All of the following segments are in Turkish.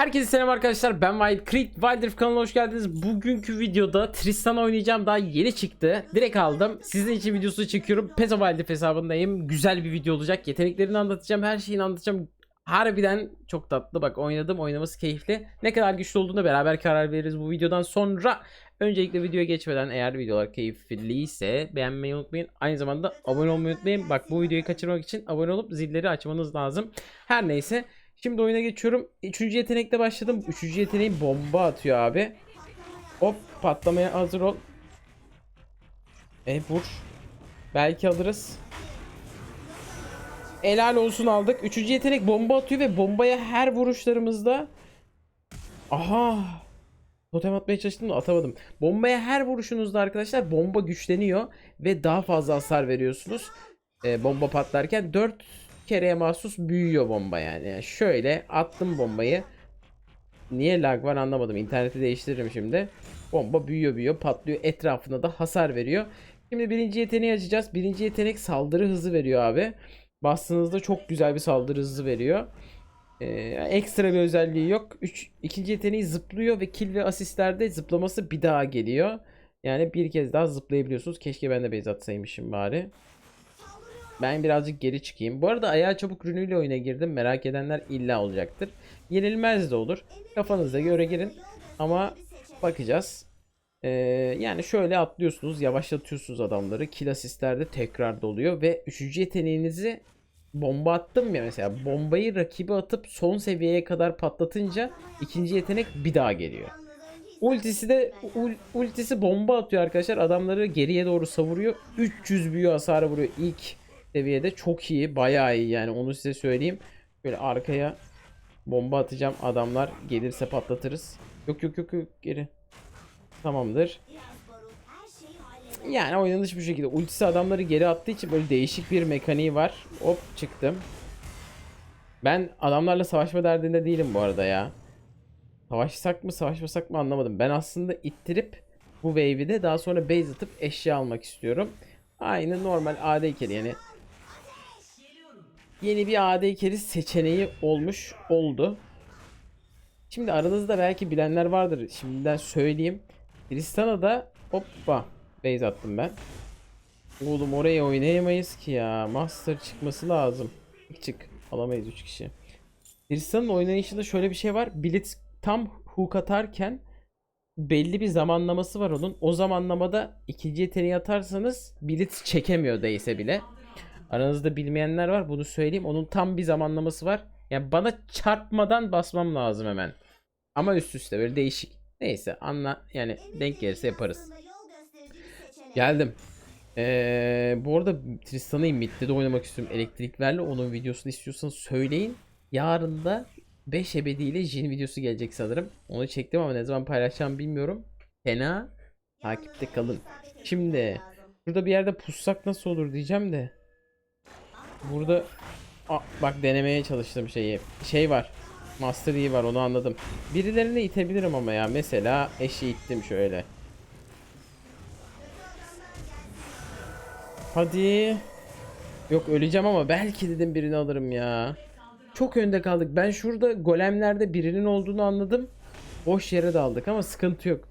Herkese selam arkadaşlar ben Wild Creek Wildrift kanalına hoş geldiniz. Bugünkü videoda Tristan oynayacağım daha yeni çıktı. Direkt aldım. Sizin için videosu çekiyorum. Pezo Wildrift hesabındayım. Güzel bir video olacak. Yeteneklerini anlatacağım. Her şeyini anlatacağım. Harbiden çok tatlı. Bak oynadım. Oynaması keyifli. Ne kadar güçlü olduğunu beraber karar veririz bu videodan sonra. Öncelikle videoya geçmeden eğer videolar keyifliyse beğenmeyi unutmayın. Aynı zamanda abone olmayı unutmayın. Bak bu videoyu kaçırmak için abone olup zilleri açmanız lazım. Her neyse. Şimdi oyuna geçiyorum. Üçüncü yetenekle başladım. Üçüncü yeteneği bomba atıyor abi. Hop patlamaya hazır ol. E vur. Belki alırız. Helal olsun aldık. Üçüncü yetenek bomba atıyor ve bombaya her vuruşlarımızda Aha. Totem atmaya çalıştım da atamadım. Bombaya her vuruşunuzda arkadaşlar bomba güçleniyor ve daha fazla hasar veriyorsunuz. Ee, bomba patlarken 4 kereye mahsus büyüyor bomba yani. yani. Şöyle attım bombayı. Niye lag var anlamadım. İnterneti değiştiririm şimdi. Bomba büyüyor büyüyor patlıyor. Etrafına da hasar veriyor. Şimdi birinci yeteneği açacağız. Birinci yetenek saldırı hızı veriyor abi. Bastığınızda çok güzel bir saldırı hızı veriyor. Ee, ekstra bir özelliği yok. Üç, ikinci yeteneği zıplıyor ve kill ve asistlerde zıplaması bir daha geliyor. Yani bir kez daha zıplayabiliyorsunuz. Keşke ben de base atsaymışım bari. Ben birazcık geri çıkayım. Bu arada ayağa çabuk rünüyle oyuna girdim. Merak edenler illa olacaktır. Yenilmez de olur. Kafanıza göre girin. Ama bakacağız. Ee, yani şöyle atlıyorsunuz. Yavaşlatıyorsunuz adamları. Kill asistlerde tekrar doluyor. Ve üçüncü yeteneğinizi bomba attım ya mesela. Bombayı rakibe atıp son seviyeye kadar patlatınca ikinci yetenek bir daha geliyor. Ultisi de ul- ultisi bomba atıyor arkadaşlar. Adamları geriye doğru savuruyor. 300 büyü hasarı vuruyor ilk seviyede. Çok iyi. Bayağı iyi yani onu size söyleyeyim. Böyle arkaya bomba atacağım. Adamlar gelirse patlatırız. Yok yok yok yok geri. Tamamdır. Yani oynanış bu şekilde. Ultisi adamları geri attığı için böyle değişik bir mekaniği var. Hop çıktım. Ben adamlarla savaşma derdinde değilim bu arada ya. Savaşsak mı savaşmasak mı anlamadım. Ben aslında ittirip bu wave'i de daha sonra base atıp eşya almak istiyorum. Aynı normal AD carry yani. Yeni bir AD carry seçeneği olmuş oldu. Şimdi aranızda belki bilenler vardır. Şimdiden söyleyeyim. Tristana'da hoppa base attım ben. Oğlum oraya oynayamayız ki ya. Master çıkması lazım. Çık çık. Alamayız 3 kişi. Tristan'ın oynayışında şöyle bir şey var. Blitz tam hook atarken belli bir zamanlaması var onun. O zamanlamada ikinci yeteneği atarsanız Blitz çekemiyor değse bile. Aranızda bilmeyenler var bunu söyleyeyim. Onun tam bir zamanlaması var. Yani bana çarpmadan basmam lazım hemen. Ama üst üste böyle değişik. Neyse anla yani denk gelirse yaparız. Geldim. Ee, bu arada Tristan'ı midde de oynamak istiyorum elektriklerle. Onun videosunu istiyorsanız söyleyin. Yarın da 5 ebedi ile Jin videosu gelecek sanırım. Onu çektim ama ne zaman paylaşacağım bilmiyorum. Fena takipte kalın. Şimdi burada bir yerde pussak nasıl olur diyeceğim de. Burada Aa, bak denemeye çalıştığım şeyi. Şey var. Master Yi var onu anladım. Birilerini itebilirim ama ya. Mesela eşi ittim şöyle. Hadi. Yok öleceğim ama belki dedim birini alırım ya. Çok önde kaldık. Ben şurada golemlerde birinin olduğunu anladım. Boş yere daldık ama sıkıntı yok.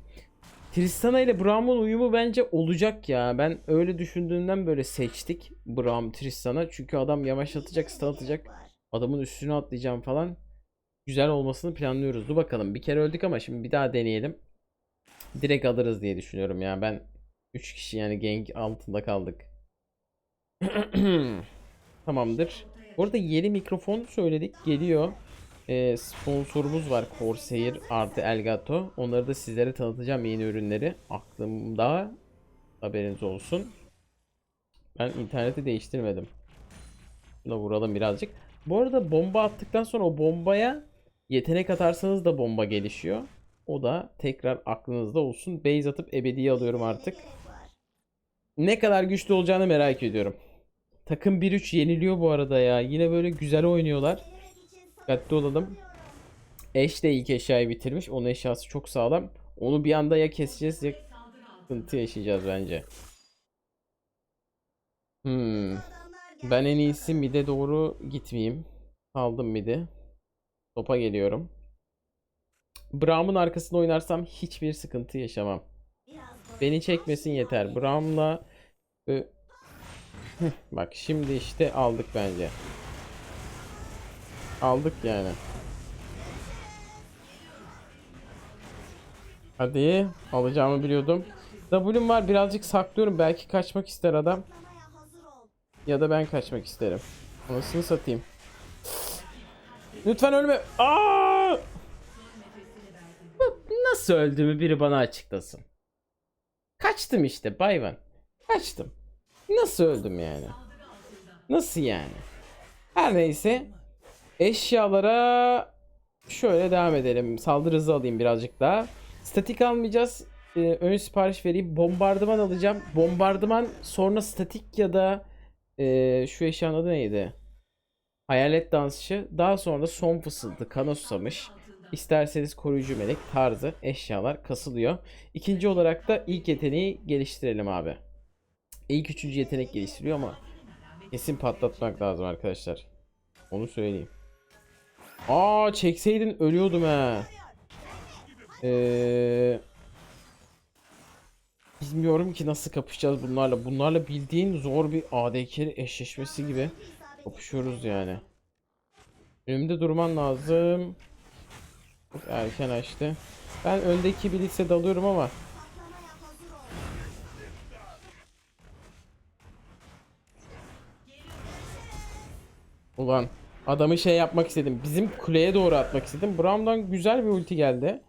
Tristana ile Braum'un uyumu bence olacak ya. Ben öyle düşündüğümden böyle seçtik Braum Tristan'a. Çünkü adam yavaşlatacak, stun atacak. Adamın üstüne atlayacağım falan. Güzel olmasını planlıyoruz. Dur bakalım. Bir kere öldük ama şimdi bir daha deneyelim. Direkt alırız diye düşünüyorum ya. Ben 3 kişi yani gank altında kaldık. Tamamdır. Bu arada yeni mikrofon söyledik. Geliyor. Ee, sponsorumuz var. Corsair artı Elgato. Onları da sizlere tanıtacağım yeni ürünleri. Aklımda haberiniz olsun. Ben interneti değiştirmedim. Buna vuralım birazcık. Bu arada bomba attıktan sonra o bombaya yetenek atarsanız da bomba gelişiyor. O da tekrar aklınızda olsun. Base atıp ebediye alıyorum artık. Ne kadar güçlü olacağını merak ediyorum. Takım 1-3 yeniliyor bu arada ya. Yine böyle güzel oynuyorlar. Dikkatli olalım. Eş de ilk eşyayı bitirmiş. Onun eşyası çok sağlam. Onu bir anda ya keseceğiz ya sıkıntı yaşayacağız bence. Hmm. Ben en iyisi mid'e doğru gitmeyeyim. Aldım mid'i. Topa geliyorum. Braum'un arkasında oynarsam hiçbir sıkıntı yaşamam. Beni çekmesin yeter. Braum'la e, bak şimdi işte aldık bence. Aldık yani. Hadi alacağımı biliyordum. W'm var birazcık saklıyorum. Belki kaçmak ister adam. Ya da ben kaçmak isterim. Anasını satayım. Lütfen ölme. Aa! Nasıl öldüğümü biri bana açıklasın. Kaçtım işte Bayvan. Kaçtım. Nasıl öldüm yani? Nasıl yani? Her neyse. Eşyalara şöyle devam edelim. Saldırı hızı alayım birazcık daha. Statik almayacağız. Ee, ön sipariş vereyim. Bombardıman alacağım. Bombardıman sonra statik ya da ee, şu eşyanın adı neydi? Hayalet dansçı. Daha sonra son fısıltı, kana. İsterseniz koruyucu melek tarzı eşyalar kasılıyor. İkinci olarak da ilk yeteneği geliştirelim abi. İlk üçüncü yetenek geliştiriyor ama kesin patlatmak lazım arkadaşlar. Onu söyleyeyim. Aa çekseydin ölüyordum ha. Ee, bilmiyorum ki nasıl kapışacağız bunlarla. Bunlarla bildiğin zor bir ADK eşleşmesi gibi kapışıyoruz yani. Önümde durman lazım. Erken açtı. Ben öndeki Blitz'e dalıyorum ama Ulan adamı şey yapmak istedim. Bizim kuleye doğru atmak istedim. Braum'dan güzel bir ulti geldi.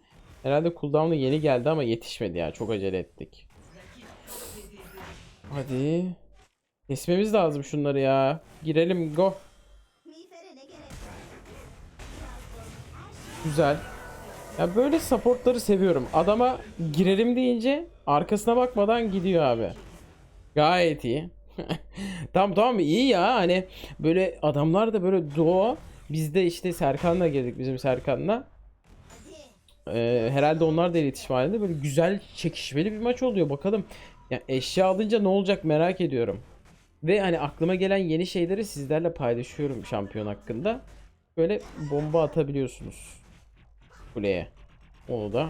Herhalde cooldown'u yeni geldi ama yetişmedi ya. Çok acele ettik. Hadi. Kesmemiz lazım şunları ya. Girelim go. Güzel. Ya böyle supportları seviyorum. Adama girelim deyince arkasına bakmadan gidiyor abi. Gayet iyi. tamam tamam iyi ya hani böyle adamlar da böyle doğa biz de işte Serkan'la girdik bizim Serkan'la. Ee, herhalde onlar da iletişim halinde böyle güzel çekişmeli bir maç oluyor bakalım. Ya eşya alınca ne olacak merak ediyorum. Ve hani aklıma gelen yeni şeyleri sizlerle paylaşıyorum şampiyon hakkında. Böyle bomba atabiliyorsunuz kuleye. Onu da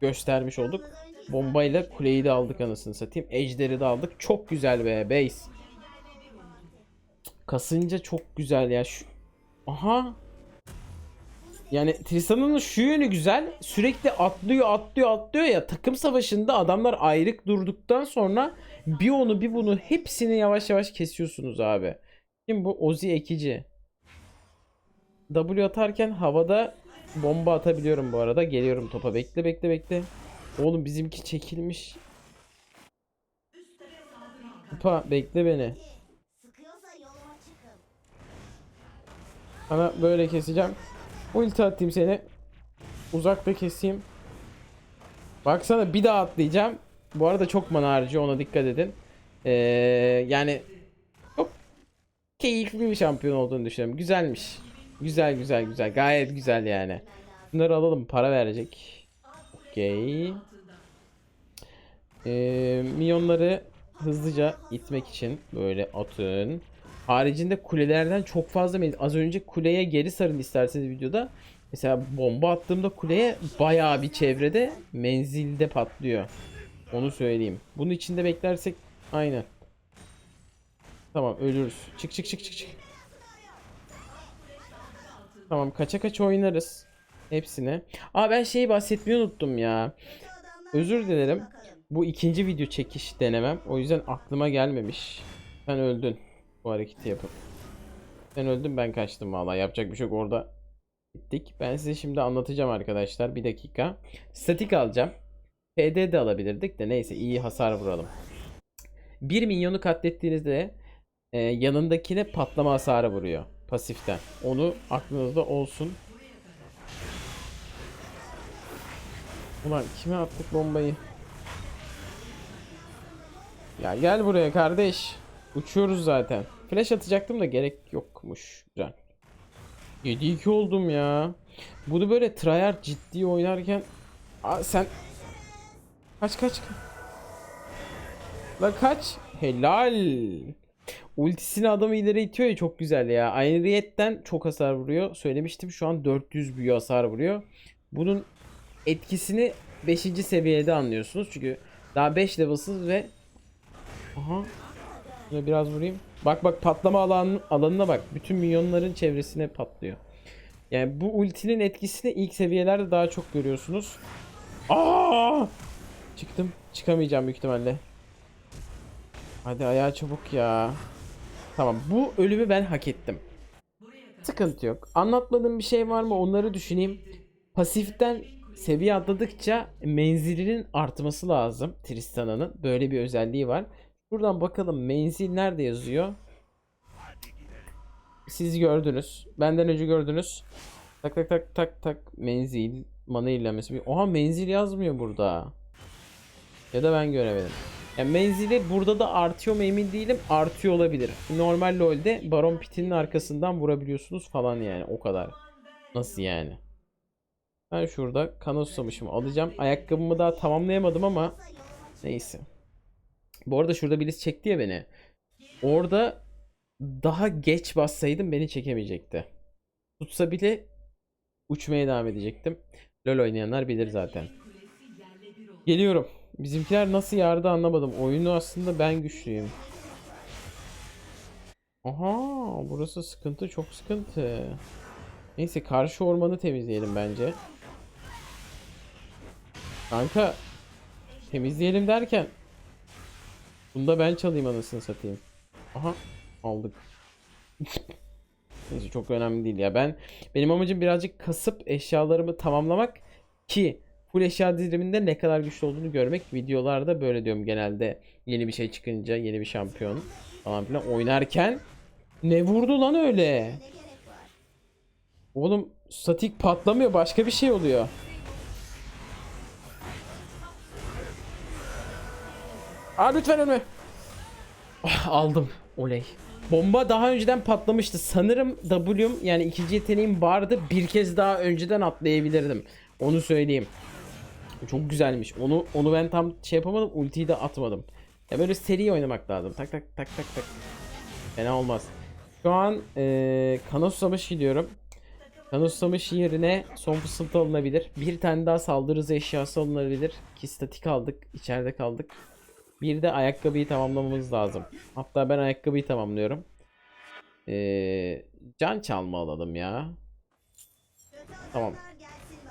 göstermiş olduk. Bombayla kuleyi de aldık anasını satayım. Ejderi de aldık. Çok güzel be base. Kasınca çok güzel ya. Şu... Aha. Yani Tristan'ın şu yönü güzel. Sürekli atlıyor atlıyor atlıyor ya. Takım savaşında adamlar ayrık durduktan sonra bir onu bir bunu hepsini yavaş yavaş kesiyorsunuz abi. Şimdi bu Ozi ekici. W atarken havada bomba atabiliyorum bu arada. Geliyorum topa. Bekle bekle bekle. Oğlum bizimki çekilmiş. Topa bekle beni. Ana böyle keseceğim. Ulti atayım seni. Uzakta keseyim. Baksana bir daha atlayacağım. Bu arada çok mana harcıyor ona dikkat edin. Ee, yani çok keyifli bir şampiyon olduğunu düşünüyorum. Güzelmiş. Güzel güzel güzel. Gayet güzel yani. Bunları alalım. Para verecek. Okey. Ee, minyonları hızlıca itmek için böyle atın. Haricinde kulelerden çok fazla menzil. Az önce kuleye geri sarın isterseniz videoda. Mesela bomba attığımda kuleye bayağı bir çevrede menzilde patlıyor. Onu söyleyeyim. Bunun içinde beklersek aynen. Tamam ölürüz. Çık çık çık çık çık. Tamam kaça kaç oynarız. Hepsine. Aa ben şeyi bahsetmeyi unuttum ya. Özür dilerim. Bu ikinci video çekiş denemem. O yüzden aklıma gelmemiş. Sen öldün. Bu hareketi yapıp. Sen öldün ben kaçtım valla. Yapacak bir şey yok orada. Gittik. Ben size şimdi anlatacağım arkadaşlar. Bir dakika. Statik alacağım. PD de alabilirdik de neyse iyi hasar vuralım. Bir minyonu katlettiğinizde e, yanındakine patlama hasarı vuruyor. Pasiften. Onu aklınızda olsun. Ulan kime attık bombayı? Ya gel buraya kardeş. Uçuyoruz zaten. Flash atacaktım da gerek yokmuş. Güzel. 7-2 oldum ya. Bunu böyle tryhard ciddi oynarken Aa, sen kaç kaç La kaç helal Ultisini adamı ileri itiyor ya çok güzel ya. Ayrıyetten çok hasar vuruyor. Söylemiştim şu an 400 büyü hasar vuruyor. Bunun etkisini 5. seviyede anlıyorsunuz. Çünkü daha 5 level'sız ve Aha. Şöyle biraz vurayım. Bak bak patlama alan, alanına bak. Bütün minyonların çevresine patlıyor. Yani bu ultinin etkisini ilk seviyelerde daha çok görüyorsunuz. Aa! Çıktım. Çıkamayacağım büyük ihtimalle. Hadi ayağa çabuk ya. Tamam bu ölümü ben hak ettim. Sıkıntı yok. Anlatmadığım bir şey var mı onları düşüneyim. Pasiften seviye atladıkça menzilinin artması lazım Tristana'nın. Böyle bir özelliği var. Buradan bakalım menzil nerede yazıyor? Siz gördünüz. Benden önce gördünüz. Tak tak tak tak tak menzil mana ilerlemesi. Oha menzil yazmıyor burada. Ya da ben göremedim. Yani menzili burada da artıyor mu emin değilim. Artıyor olabilir. Normal LoL'de Baron Pit'in arkasından vurabiliyorsunuz falan yani o kadar. Nasıl yani? Ben şurada kanoslamışım alacağım. Ayakkabımı daha tamamlayamadım ama neyse. Bu arada şurada birisi çekti ya beni. Orada daha geç bassaydım beni çekemeyecekti. Tutsa bile uçmaya devam edecektim. LoL oynayanlar bilir zaten. Geliyorum. Bizimkiler nasıl yardı anlamadım. Oyunu aslında ben güçlüyüm. Aha burası sıkıntı çok sıkıntı. Neyse karşı ormanı temizleyelim bence. Kanka temizleyelim derken bunu da ben çalayım anasını satayım. Aha aldık. Neyse çok önemli değil ya. Ben benim amacım birazcık kasıp eşyalarımı tamamlamak ki full eşya diziliminde ne kadar güçlü olduğunu görmek. Videolarda böyle diyorum genelde yeni bir şey çıkınca yeni bir şampiyon falan filan oynarken ne vurdu lan öyle? Oğlum statik patlamıyor başka bir şey oluyor. Aa lütfen ölme. Ah, aldım. Oley. Bomba daha önceden patlamıştı. Sanırım W'm yani ikinci yeteneğim vardı. Bir kez daha önceden atlayabilirdim. Onu söyleyeyim. Çok güzelmiş. Onu onu ben tam şey yapamadım. Ultiyi de atmadım. Ya böyle seri oynamak lazım. Tak tak tak tak tak. Fena olmaz. Şu an kana susamış gidiyorum. Kana susamış yerine son fısıltı alınabilir. Bir tane daha saldırı eşyası alınabilir. Ki statik aldık. içeride kaldık. Bir de ayakkabıyı tamamlamamız lazım. Hatta ben ayakkabıyı tamamlıyorum. Ee, can çalma alalım ya. Tamam.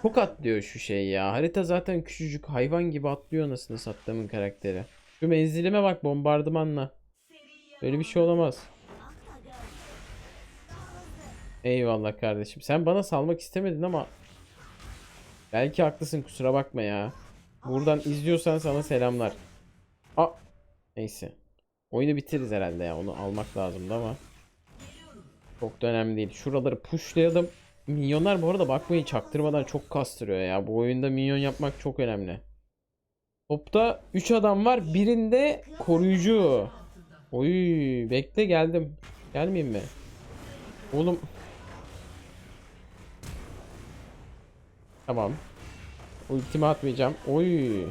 Çok atlıyor şu şey ya. Harita zaten küçücük hayvan gibi atlıyor anasını sattığımın karakteri. Şu menzilime bak bombardımanla. Böyle bir şey olamaz. Eyvallah kardeşim. Sen bana salmak istemedin ama belki haklısın kusura bakma ya. Buradan izliyorsan sana selamlar. Aa, neyse. Oyunu bitiririz herhalde ya. Onu almak lazımdı ama. Çok da önemli değil. Şuraları pushlayalım. Minyonlar bu arada bakmayın çaktırmadan çok kastırıyor ya. Bu oyunda minyon yapmak çok önemli. Topta 3 adam var. Birinde koruyucu. Oy bekle geldim. Gelmeyeyim mi? Oğlum. Tamam. Ultimi atmayacağım. Oy.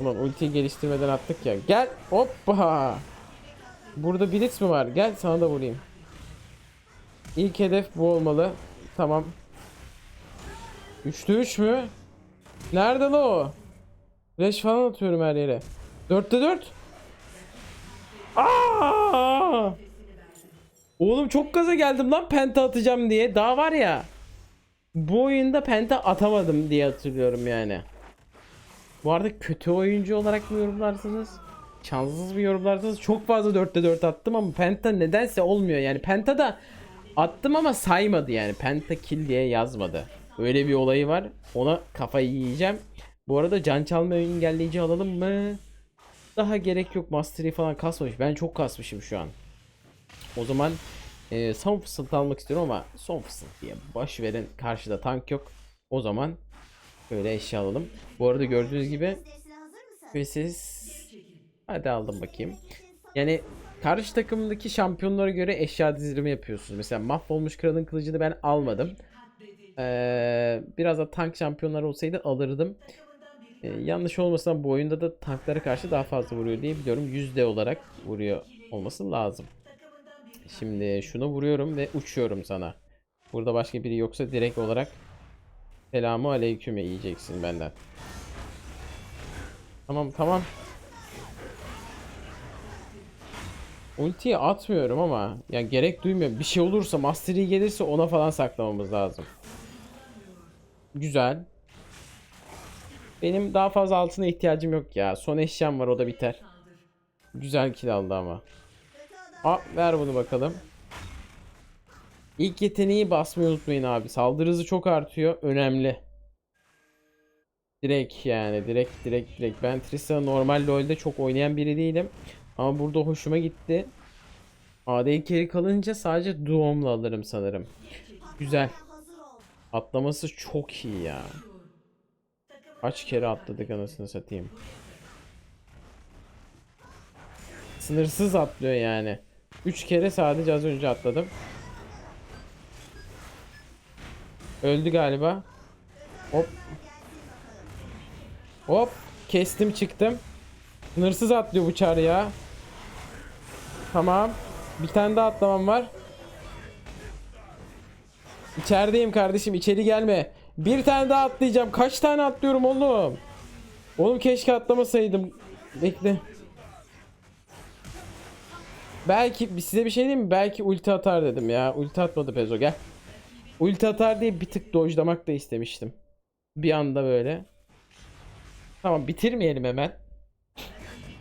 Ulan ultiyi geliştirmeden attık ya. Gel. Hoppa. Burada blitz mi var? Gel sana da vurayım. İlk hedef bu olmalı. Tamam. 3'te 3 mü? Nerede lan o? Flash falan atıyorum her yere. 4'te 4. Aa! Oğlum çok gaza geldim lan penta atacağım diye. Daha var ya. Bu oyunda penta atamadım diye hatırlıyorum yani. Bu arada kötü oyuncu olarak mı yorumlarsınız? Şanssız mı yorumlarsınız? Çok fazla 4'te 4 attım ama Penta nedense olmuyor. Yani Penta da attım ama saymadı yani. Penta kill diye yazmadı. Öyle bir olayı var. Ona kafayı yiyeceğim. Bu arada can çalma engelleyici alalım mı? Daha gerek yok. Mastery falan kasmamış. Ben çok kasmışım şu an. O zaman e, son fısıltı almak istiyorum ama son fısıltıya baş verin. Karşıda tank yok. O zaman Böyle eşya alalım. Bu arada gördüğünüz gibi siz hadi aldım bakayım. Yani karşı takımdaki şampiyonlara göre eşya dizilimi yapıyorsunuz. Mesela mahvolmuş kralın kılıcını ben almadım. Ee, biraz da tank şampiyonlar olsaydı alırdım. Ee, yanlış olmasın bu oyunda da tanklara karşı daha fazla vuruyor diye biliyorum. Yüzde olarak vuruyor olması lazım. Şimdi şunu vuruyorum ve uçuyorum sana. Burada başka biri yoksa direkt olarak Selamu aleyküm yiyeceksin benden. Tamam tamam. Ultiyi atmıyorum ama ya gerek duymuyorum. Bir şey olursa Master Yi gelirse ona falan saklamamız lazım. Güzel. Benim daha fazla altına ihtiyacım yok ya. Son eşyam var o da biter. Güzel kill aldı ama. Aa, ver bunu bakalım. İlk yeteneği basmayı unutmayın abi. Saldırı hızı çok artıyor. Önemli. Direkt yani. Direkt direkt direkt. Ben Tristana normal LoL'de çok oynayan biri değilim. Ama burada hoşuma gitti. AD geri kalınca sadece Doom'la alırım sanırım. Güzel. Atlaması çok iyi ya. Kaç kere atladık anasını satayım. Sınırsız atlıyor yani. 3 kere sadece az önce atladım. Öldü galiba. Hop. Hop. Kestim çıktım. Sınırsız atlıyor bu ya. Tamam. Bir tane daha atlamam var. İçerideyim kardeşim içeri gelme. Bir tane daha atlayacağım. Kaç tane atlıyorum oğlum? Oğlum keşke atlamasaydım. Bekle. Belki size bir şey diyeyim mi? Belki ulti atar dedim ya. Ulti atmadı Pezo gel. Ulti atar diye bir tık dojlamak da istemiştim. Bir anda böyle. Tamam bitirmeyelim hemen.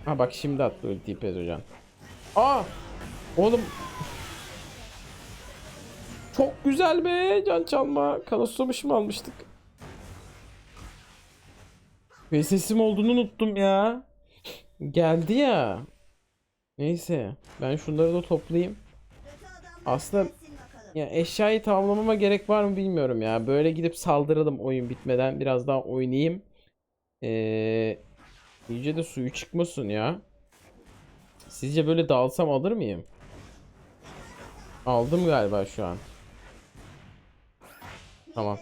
Ha bak şimdi attı ultiyi Pezocan. Aa! Oğlum. Çok güzel be can çalma. Kanoslamış mı almıştık? Ve sesim olduğunu unuttum ya. Geldi ya. Neyse. Ben şunları da toplayayım. Aslında ya eşyayı tamamlamama gerek var mı bilmiyorum ya. Böyle gidip saldıralım oyun bitmeden. Biraz daha oynayayım. Ee, iyice de suyu çıkmasın ya. Sizce böyle dalsam alır mıyım? Aldım galiba şu an. Tamam.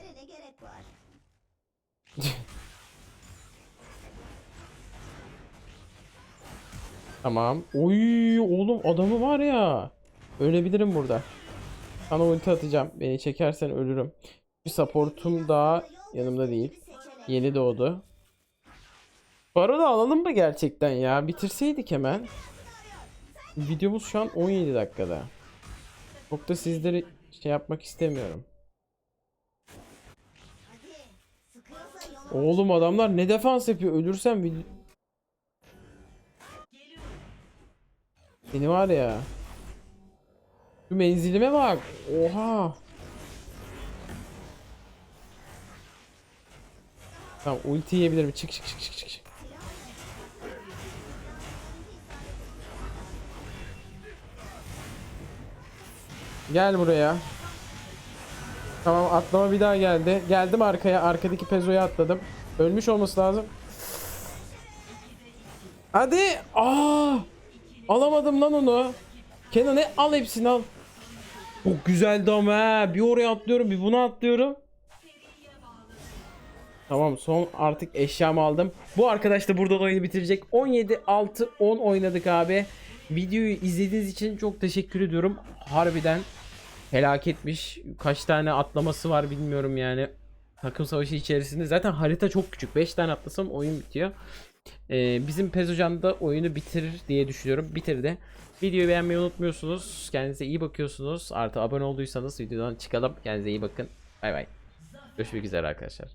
Tamam. Oy oğlum adamı var ya. Ölebilirim burada. Sana ulti atacağım. Beni çekersen ölürüm. Bir supportum daha yanımda değil. Yeni doğdu. Baron'u alalım mı gerçekten ya? Bitirseydik hemen. Videomuz şu an 17 dakikada. Çok da sizleri şey yapmak istemiyorum. Oğlum adamlar ne defans yapıyor? Ölürsem video... Seni var ya. Şu menzilime bak. Oha. Tamam ulti yiyebilirim. Çık çık çık çık çık. Gel buraya. Tamam atlama bir daha geldi. Geldim arkaya. Arkadaki pezoya atladım. Ölmüş olması lazım. Hadi. Aa! Alamadım lan onu. Kenan ne al hepsini al. Çok güzeldi ama. Bir oraya atlıyorum bir buna atlıyorum. Tamam son artık eşyamı aldım. Bu arkadaş da burada oyunu bitirecek. 17 6 10 oynadık abi. Videoyu izlediğiniz için çok teşekkür ediyorum. Harbiden felaketmiş. Kaç tane atlaması var bilmiyorum yani. Takım savaşı içerisinde zaten harita çok küçük. 5 tane atlasam oyun bitiyor. Ee, bizim Pezocan da oyunu bitirir diye düşünüyorum. Bitirdi. Videoyu beğenmeyi unutmuyorsunuz. Kendinize iyi bakıyorsunuz. Artı abone olduysanız videodan çıkalım. Kendinize iyi bakın. Bay bay. Görüşmek üzere arkadaşlar.